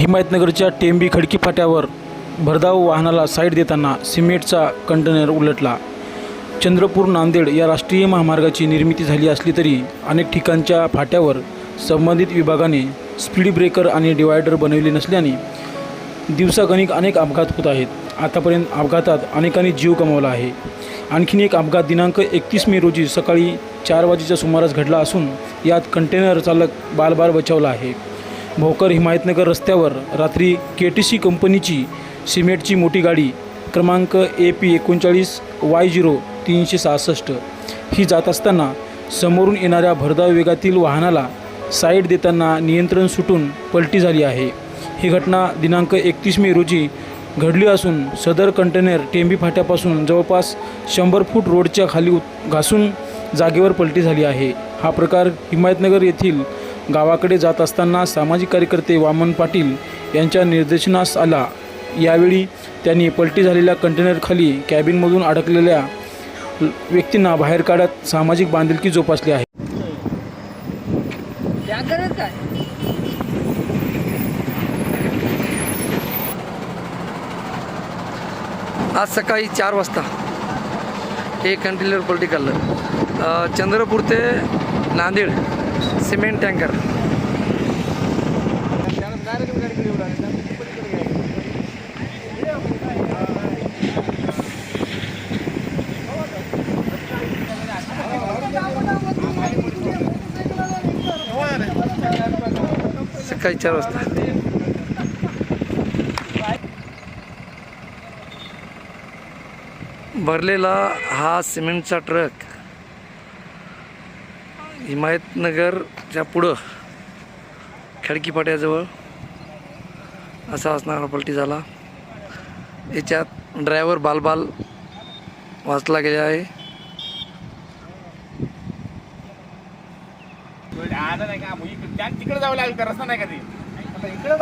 हिमायतनगरच्या टेंबी खडकी फाट्यावर भरधाव वाहनाला साईड देताना सिमेंटचा कंटेनर उलटला. चंद्रपूर नांदेड या राष्ट्रीय महामार्गाची निर्मिती झाली असली तरी अनेक ठिकाणच्या फाट्यावर संबंधित विभागाने स्पीड ब्रेकर आणि डिवायडर बनवले नसल्याने दिवसागणिक अनेक अपघात होत आहेत. आतापर्यंत अपघातात अनेकांनी जीव गमावला आहे. आणखीन एक अपघात दिनांक एकतीस मे रोजी सकाळी चार वाजेच्या सुमारास घडला असून यात कंटेनर चालक बालबाल बचावला आहे. भोकर हिमायतनगर रस्त्यावर रात्री के टी सी कंपनीची सिमेंटची मोठी गाडी क्रमांक ए पी एकोणचाळीस वाय झिरो तीनशे सहासष्ट. ही जात असताना समोरून येणाऱ्या भरधाव वेगातील वाहनाला साईड देताना नियंत्रण सुटून पलटी झाली आहे. ही घटना दिनांक एकतीस मे रोजी घडली असून सदर कंटेनर टेंबी फाट्यापासून जवळपास शंभर फूट रोडच्या खाली घासून जागेवर पलटी झाली आहे. हा प्रकार हिमायतनगर येथील गावाकडे जात असताना सामाजिक कार्यकर्ते वामन पाटील यांच्या निर्देशनास आला. यावेळी त्यांनी पलटी झालेल्या कंटेनरखाली कॅबिनमधून अडकलेल्या व्यक्तींना बाहेर काढत सामाजिक बांधिलकी जोपासली आहे. आज सकाळी चार वाजता हे कंटेनर पलटी काढलं. चंद्रपूर ते नांदेड सिमेंट टँकर. सकाळी चार वाजता. भरलेला हा सिमेंटचा ट्रक. हिमायतनगरच्या पुढं खडकी फाट्याजवळ असा असणारा पलटी झाला. याच्यात ड्रायव्हर बालबाल वाचला गेला आहे. तिकडे जावं लागेल का? रस्ता नाही का ते? आता इकडे